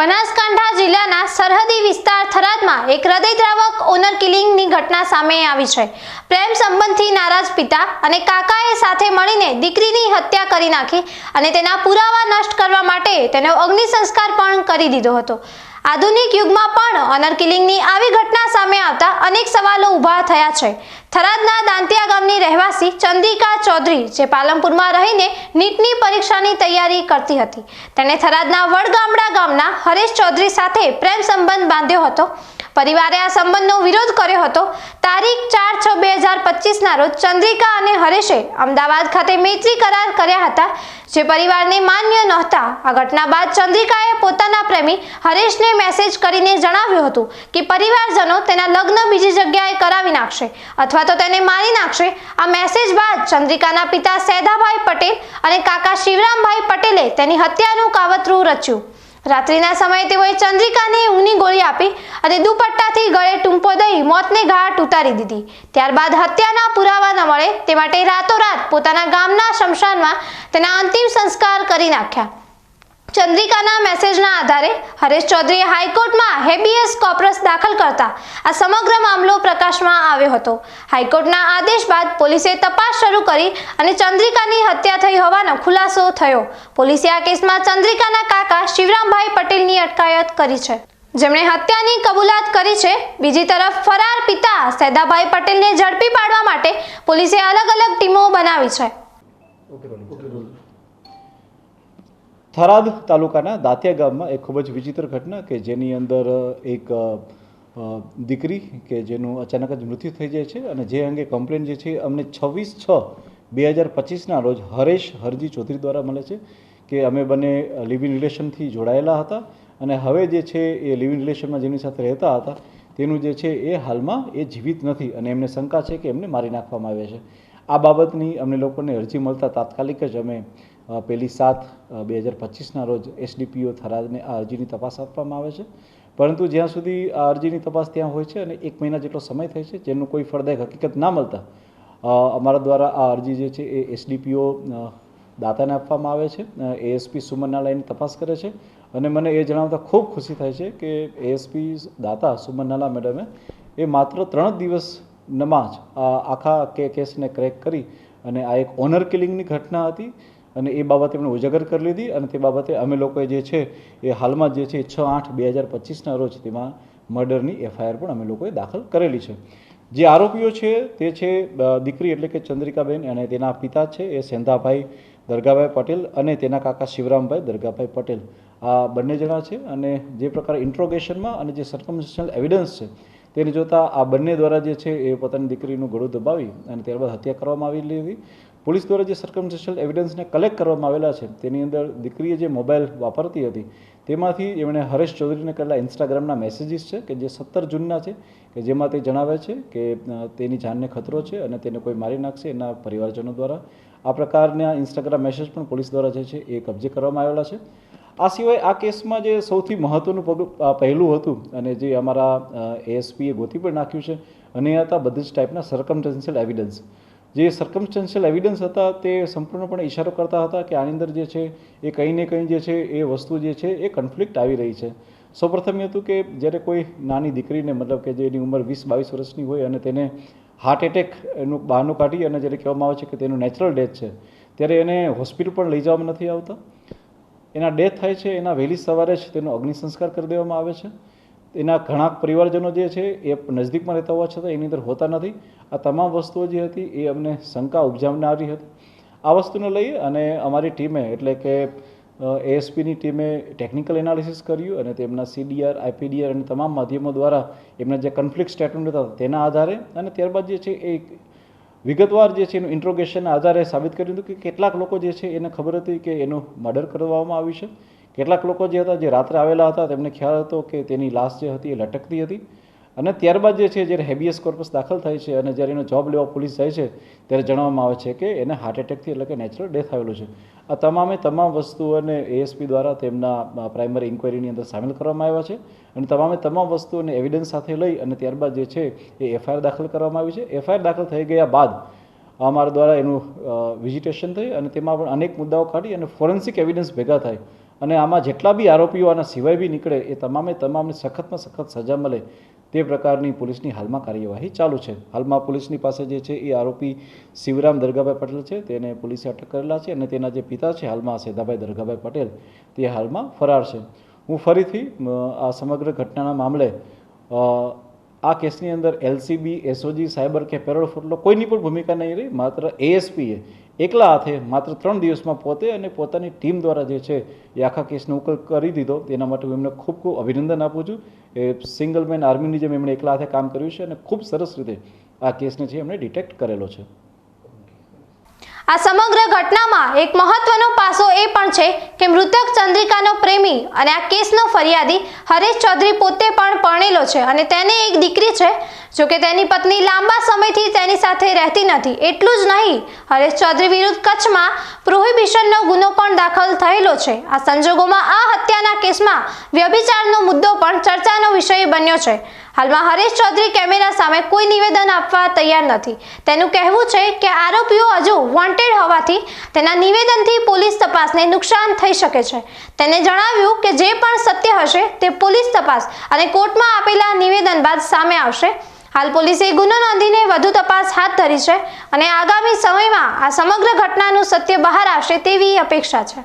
બનાસકાંઠા જિલ્લાના સરહદી વિસ્તાર થરાદમાં એક હૃદયદ્રાવક ઓનર કિલિંગની ઘટના સામે આવી છે. પ્રેમ સંબંધથી નારાજ પિતા અને કાકાએ સાથે મળીને દીકરીની હત્યા કરી નાખી અને તેના પુરાવા નષ્ટ કરવા માટે તેનો અગ્નિ સંસ્કાર પણ કરી દીધો હતો. આધુનિક યુગમાં પણ ઓનર કિલિંગની આવી ઘટના સામે આવતા અનેક સવાલો ઊભા થયા છે. થરાદના દાંતિયા ગામની રહેવાસી ચંદ્રિકા ચૌધરી, જે પાલનપુરમાં રહીને નીટની પરીક્ષાની તૈયારી કરતી હતી. તેણે થરાદના વડગામડા ગામના હરેશ ચૌધરી સાથે પ્રેમ સંબંધ બાંધ્યો હતો. પરિવારે આ સંબંધનો વિરોધ કર્યો હતો. તારીખ ચાર છ પચીસના રોજ ચંદ્રિકા અને હરેશે અમદાવાદ ખાતે મૈત્રી કરાર કર્યા હતા, જે પરિવારને માન્ય નહોતા. આ ઘટના બાદ ચંદ્રિકાએ પોતાના પ્રેમી હરેશને મેસેજ કરીને જણાવ્યું હતું કે પરિવારજનો તેના લગ્ન બીજી જગ્યાએ કરાવી નાખશે અથવા તો તેને મારી નાખશે. આ મેસેજ બાદ ચંદ્રિકાના પિતા સૈદાભાઈ પટેલ અને કાકા શિવરામભાઈ પટેલે તેની હત્યાનું કાવતરું રચ્યું. રાત્રિના સમયે તેઓએ ચંદ્રિકાને ઊંઘની ગોળી આપી અને દુપટ્ટાથી ગળે ટૂંપો દઈ મોતને ઘાટ ઉતારી દીધી. ત્યારબાદ હત્યાના પુરાવા ન મળે તે માટે રાતોરાત પોતાના ગામના શમશાનમાં તેના અંતિમ સંસ્કાર કરી નાખ્યા. ચંદ્રિકાના મેસેજના આધારે હરેશ ચૌધરીએ હાઈકોર્ટમાં હેબિયસ કોર્પસ દાખલ કરતા આ સમગ્ર મામલો પ્રકાશમાં આવ્યો હતો. હાઈકોર્ટના આદેશ બાદ પોલીસે તપાસ શરૂ કરી અને ચંદ્રિકાની હત્યા થઈ હોવાનો ખુલાસો થયો. પોલીસે આ કેસમાં ચંદ્રિકાના કાકા શિવરામભાઈ પટેલની અટકાયત કરી છે. જેમણે હત્યાની કબૂલાત કરી છે, બીજી તરફ ફરાર પિતા સૈદાભાઈ પટેલને ઝડપી પાડવા માટે પોલીસે અલગ અલગ ટીમો બનાવી છે. થરાદ તાલુકાના દાંતિયા ગામમાં એક ખૂબ જ વિચિત્ર ઘટના કે જેની અંદર એક દીકરી કે જેનું અચાનક જ મૃત્યુ થઈ જાય છે અને જે અંગે કમ્પ્લેન જે છે અમને છવ્વીસ છ બે હજાર પચીસના રોજ હરેશ હરજી ચૌધરી દ્વારા મળે છે કે અમે બંને લિવ રિલેશનથી જોડાયેલા હતા અને હવે જે છે એ લિવ રિલેશનમાં જેની સાથે રહેતા હતા તેનું જે છે એ હાલમાં એ જીવિત નથી અને એમને શંકા છે કે એમને મારી નાખવામાં આવ્યા છે. આ બાબતની અમને લોકોને અરજી મળતા તાત્કાલિક જ અમે પહેલી સાત બે હજાર પચીસના રોજ એસડીપીઓ થરાદને આ અરજીની તપાસ આપવામાં આવે છે. પરંતુ જ્યાં સુધી આ અરજીની તપાસ ત્યાં હોય છે અને એક મહિના જેટલો સમય થાય છે, જેનું કોઈ ફળદાયક હકીકત ના મળતા અમારા દ્વારા આ અરજી જે છે એ એસડીપીઓ દાતાને આપવામાં આવે છે. એએસપી સુમનના લાઈન તપાસ કરે છે. અને મને એ જણાવતા ખૂબ ખુશી થાય છે કે એએસપી દાતા સુમન નાલા મેડમે એ માત્ર ત્રણ દિવસમાં જ આખા કે કેસને ક્રેક કરી અને આ એક ઓનર કિલિંગની ઘટના હતી. અને એ બાબતે એમણે ઉજાગર કરી લીધી અને તે બાબતે અમે લોકોએ જે છે એ હાલમાં જે છે છ આઠ બે હજાર પચીસના રોજ તેમાં મર્ડરની એફઆઈઆર પણ અમે લોકોએ દાખલ કરેલી છે. જે આરોપીઓ છે તે છે દીકરી એટલે કે ચંદ્રિકાબેન અને તેના પિતા છે એ સેંધાભાઈ દરગાભાઈ પટેલ અને તેના કાકા શિવરામભાઈ દરગાભાઈ પટેલ. આ બંને જણા છે અને જે પ્રકારે ઇન્ટ્રોગેશનમાં અને જે સર્કમસ્ટન્શિયલ એવિડન્સ છે તેને જોતાં આ બંને દ્વારા જે છે એ પોતાની દીકરીનું ગળું દબાવી અને ત્યારબાદ હત્યા કરવામાં આવેલી હતી. પોલીસ દ્વારા જે સર્કમસ્ટન્શિયલ એવિડન્સને કલેક્ટ કરવામાં આવેલા છે, તેની અંદર દીકરીએ જે મોબાઈલ વાપરતી હતી, તેમાંથી એમણે હરેશ ચૌધરીને કરેલા ઇન્સ્ટાગ્રામના મેસેજીસ છે કે જે સત્તર જૂનના છે, કે જેમાં તે જણાવે છે કે તેની જાનને ખતરો છે અને તેને કોઈ મારી નાખશે એના પરિવારજનો દ્વારા. આ પ્રકારના ઇન્સ્ટાગ્રામ મેસેજ પણ પોલીસ દ્વારા જે છે એ કબજે કરવામાં આવેલા છે. આ સિવાય આ કેસમાં જે સૌથી મહત્ત્વનું પહેલું હતું અને જે અમારા એએસપીએ ગોતી પણ નાખ્યું છે, અને હતા બધી જ ટાઈપના સર્કમસ્ટન્શિયલ એવિડન્સ જે સર્કમસ્ટન્શિયલ એવિડન્સ હતા તે સંપૂર્ણપણે ઇશારો કરતા હતા કે આની અંદર જે છે એ કંઈ ને કંઈ જે છે એ વસ્તુ જે છે એ કન્ફ્લિક્ટ આવી રહી છે. સૌપ્રથમ એ હતું કે જ્યારે કોઈ નાની દીકરીને મતલબ કે જેની ઉંમર વીસ બાવીસ વર્ષની હોય અને તેને હાર્ટ એટેક એનું બહાનું કાઢી અને જ્યારે કહેવામાં આવે છે કે તેનું નેચરલ ડેથ છે, ત્યારે એને હોસ્પિટલ પણ લઈ જવામાં નથી આવતા. એના ડેથ થાય છે, એના વહેલી સવારે જ તેનો અગ્નિ સંસ્કાર કરી દેવામાં આવે છે. એના ઘણા પરિવારજનો જે છે એ નજદીકમાં રહેતા હોવા છતાં એની અંદર હોતા નથી. આ તમામ વસ્તુઓ જે હતી એ અમને શંકા ઉપજાવનારી હતી. આ વસ્તુને લઈ અને અમારી ટીમે, એટલે કે એએસપીની ટીમે ટેકનિકલ એનાલિસિસ કર્યું અને તેમના સીડીઆર આઈપીડીઆર અને તમામ માધ્યમો દ્વારા એમના જે કન્ફ્લિક્ટ સ્ટેટમેન્ટ હતા તેના આધારે અને ત્યારબાદ જે છે એ વિગતવાર જે છે એનું ઇન્ટ્રોગેશનના આધારે સાબિત કર્યું હતું કે કેટલાક લોકો જે છે એને ખબર હતી કે એનું મર્ડર કરવામાં આવ્યું છે. કેટલાક લોકો જે હતા, જે રાત્રે આવેલા હતા, તેમને ખ્યાલ હતો કે તેની લાશ જે હતી એ લટકતી હતી. અને ત્યારબાદ જે છે, જ્યારે હેબિયસ કોર્પસ દાખલ થાય છે અને જ્યારે એનો જોબ લેવા પોલીસ જાય છે, ત્યારે જણાવવામાં આવે છે કે એને હાર્ટ એટેકથી એટલે કે નેચરલ ડેથ આવેલો છે. આ તમામે તમામ વસ્તુઓને એએસપી દ્વારા તેમના પ્રાઇમરી ઇન્ક્વાયરીની અંદર સામેલ કરવામાં આવ્યા છે અને તમામે તમામ વસ્તુઓને એવિડન્સ સાથે લઈ અને ત્યારબાદ જે છે, એ એફઆઈઆર દાખલ કરવામાં આવી છે. એફઆઈઆર દાખલ થઈ ગયા બાદ અમારા દ્વારા એનું વિઝિટેશન થઈ અને તેમાં પણ અનેક મુદ્દાઓ કાઢી અને ફોરેન્સિક એવિડન્સ ભેગા થાય. અને આમાં જેટલા બી આરોપીઓ આના સિવાય બી નીકળે એ તમામે તમામને સખતમાં સખત સજા મળે તે પ્રકારની પોલીસની હાલમાં કાર્યવાહી ચાલુ છે. હાલમાં પોલીસની પાસે જે છે એ આરોપી શિવરામ દરગાભાઈ પટેલ છે. તેને પોલીસે અટક કરેલા છે અને તેના જે પિતા છે હાલમાં સેદાભાઈ દરગાભાઈ પટેલ તે હાલમાં ફરાર છે. હું ફરીથી આ સમગ્ર ઘટનાના મામલે આ કેસની અંદર એલસીબી, એસઓજી, સાયબર કે પેરોલ ફોટલો કોઈની પણ ભૂમિકા નહીં રહી. માત્ર એએસપીએ એકલા હાથે માત્ર ત્રણ દિવસમાં પોતે અને પોતાની ટીમ દ્વારા જે છે એ આખા કેસનો ઉકેલ કરી દીધો. તેના માટે હું એમને ખૂબ ખૂબ અભિનંદન આપું છું. એ સિંગલ મેન આર્મીની જેમ એમણે એકલા હાથે કામ કર્યું છે અને ખૂબ સરસ રીતે આ કેસને છે એમણે ડિટેક્ટ કરેલો છે. આ સમગ્ર ઘટનામાં એક મહત્વનો પાસો એ પણ છે કે મૃતક ચંદ્રિકાનો પ્રેમી અને આ કેસનો ફરિયાદી હરેશ ચૌધરી પોતે પણ પરણેલો છે અને તેને એક દીકરી છે જો કે તેની પત્ની લાંબા સમયથી તેની સાથે રહેતી નથી. એટલું જ નહીં, હરેશ ચૌધરી વિરુદ્ધ કચ્છમાં પ્રોહિબિશનનો ગુનો પણ દાખલ થયેલો છે. આ સંજોગોમાં આ હત્યાના કેસમાં વ્યભિચારનો મુદ્દો પણ ચર્ચાનો વિષય બન્યો છે. હાલમાં હરેશ ચૌધરી કેમેરા સામે કોઈ નિવેદન આપવા તૈયાર નથી. તેનું કહેવું છે કે આરોપીઓ હજુ વોન્ટેડ હોવાથી તેના નિવેદનથી પોલીસ તપાસને નુકસાન થઈ શકે છે. તેને જણાવ્યું કે જે પણ સત્ય હશે તે પોલીસ તપાસ અને કોર્ટમાં આપેલા નિવેદન બાદ સામે આવશે. હાલ પોલીસે ગુનો નોંધીને વધુ તપાસ હાથ ધરી છે અને આગામી સમયમાં આ સમગ્ર ઘટનાનું સત્ય બહાર આવશે તેવી અપેક્ષા છે.